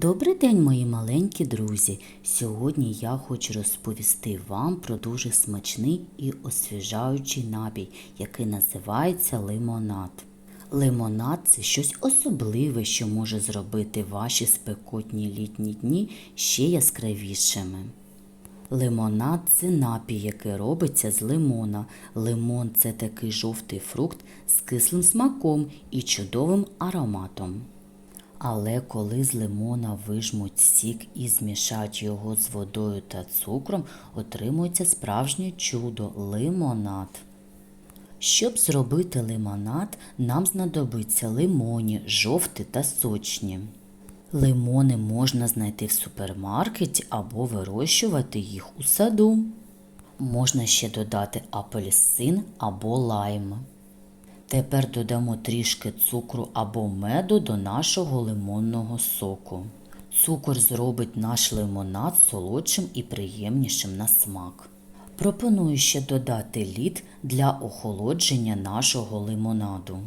Добрий день, мої маленькі друзі! Сьогодні я хочу розповісти вам про дуже смачний і освіжаючий напій, який називається лимонад. Лимонад це щось особливе, що може зробити ваші спекотні літні дні ще яскравішими. Лимонад це напій, який робиться з лимона. Лимон це такий жовтий фрукт з кислим смаком і чудовим ароматом. Але коли з лимона вижмуть сік і змішать його з водою та цукром, отримується справжнє чудо лимонад. Щоб зробити лимонад, нам знадобиться лимоні, жовті та сочні. Лимони можна знайти в супермаркеті або вирощувати їх у саду. Можна ще додати апельсин або лайм. Тепер додамо трішки цукру або меду до нашого лимонного соку. Цукор зробить наш лимонад солодшим і приємнішим на смак. Пропоную ще додати лід для охолодження нашого лимонаду.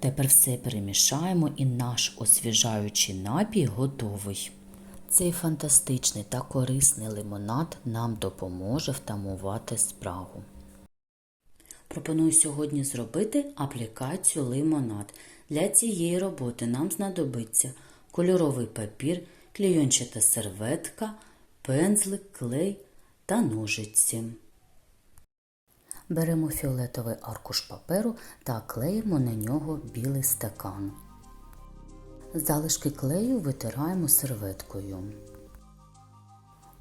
Тепер все перемішаємо і наш освіжаючий напій готовий. Цей фантастичний та корисний лимонад нам допоможе втамувати спрагу. Пропоную сьогодні зробити аплікацію лимонад. Для цієї роботи нам знадобиться кольоровий папір, клейончата серветка, пензлик, клей та ножиці. Беремо фіолетовий аркуш паперу та клеїмо на нього білий стакан. Залишки клею витираємо серветкою.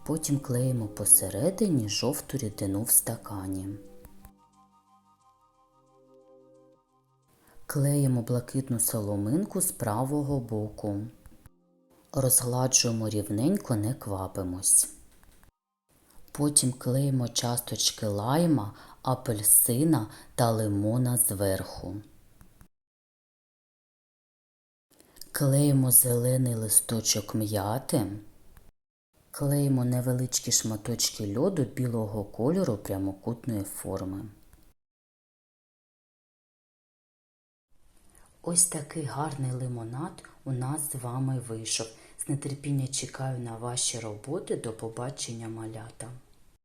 Потім клеїмо посередині жовту рідину в стакані. Клеїмо блакитну соломинку з правого боку. Розгладжуємо рівненько, не квапимось. Потім клеїмо часточки лайма, апельсина та лимона зверху. Клеїмо зелений листочок м'яти. Клеїмо невеличкі шматочки льоду білого кольору прямокутної форми. Ось такий гарний лимонад у нас з вами вийшов. З нетерпіння чекаю на ваші роботи. До побачення, малята!